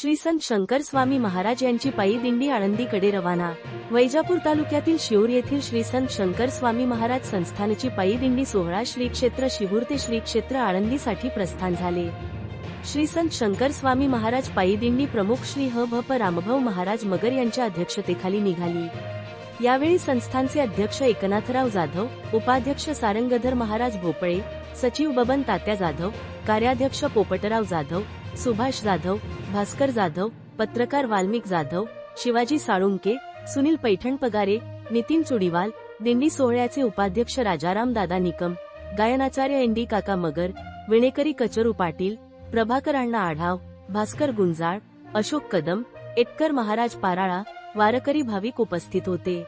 श्री संत शंकर स्वामी महाराज यांची पायी दिंडी आळंदीकडे रवाना. वैजापूर तालुक्यातील शिऊर येथील श्री संत शंकर स्वामी महाराज संस्थानची पायी दिंडी सोहळा श्री क्षेत्र शिहूर ते श्री क्षेत्र आळंदीसाठी प्रस्थान झाले. श्री संत शंकर स्वामी महाराज पायी दिंडी प्रमुख श्री ह भ प रामभाऊ महाराज मगर यांच्या अध्यक्षतेखाली निघाली. यावेळी संस्थानचे अध्यक्ष एकनाथराव जाधव उपाध्यक्ष सारंगधर महाराज भोपळे सचिव बबन तात्या जाधव कार्याध्यक्ष पोपटराव जाधव सुभाष जाधव भास्कर जाधव पत्रकार वाल्मिक जाधव शिवाजी साळुंके सुनील पैठण पगारे नितीन चुडीवाल दिंडी सोहळ्याचे उपाध्यक्ष राजाराम दादा निकम गायनाचार्य एन डी काका मगर विणेकरी कचरू पाटील प्रभाकर अण्णा आढाव भास्कर गुंजाळ अशोक कदम एटकर महाराज पाराळा वारकरी भाविक उपस्थित होते.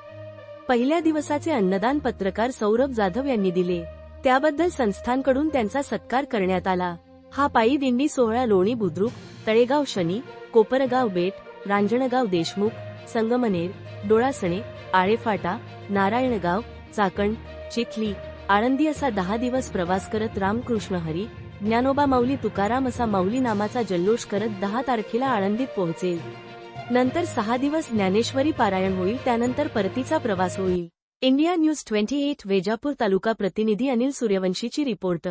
पहिल्या दिवसाचे अन्नदान पत्रकार सौरभ जाधव यांनी दिले. त्याबद्दल संस्थांकडून त्यांचा सत्कार करण्यात आला. हा पायी दिंडी सोहळा लोणी बुद्रुक तळेगाव शनी कोपरगाव बेट रांजणगाव देशमुख संगमनेर डोळासणे आळेफाटा नारायणगाव चाकण चिखली आळंदी असा दहा दिवस प्रवास करत रामकृष्ण हरी ज्ञानोबा माऊली तुकाराम असा माऊली नामाचा जल्लोष करत दहा तारखेला आळंदीत पोहोचेल. नंतर सहा दिवस ज्ञानेश्वरी पारायण होईल त्यानंतर परतीचा प्रवास होईल. India news twenty eight Vaijapur तालुका प्रतिनिधी अनिल सूर्यवंशीची रिपोर्ट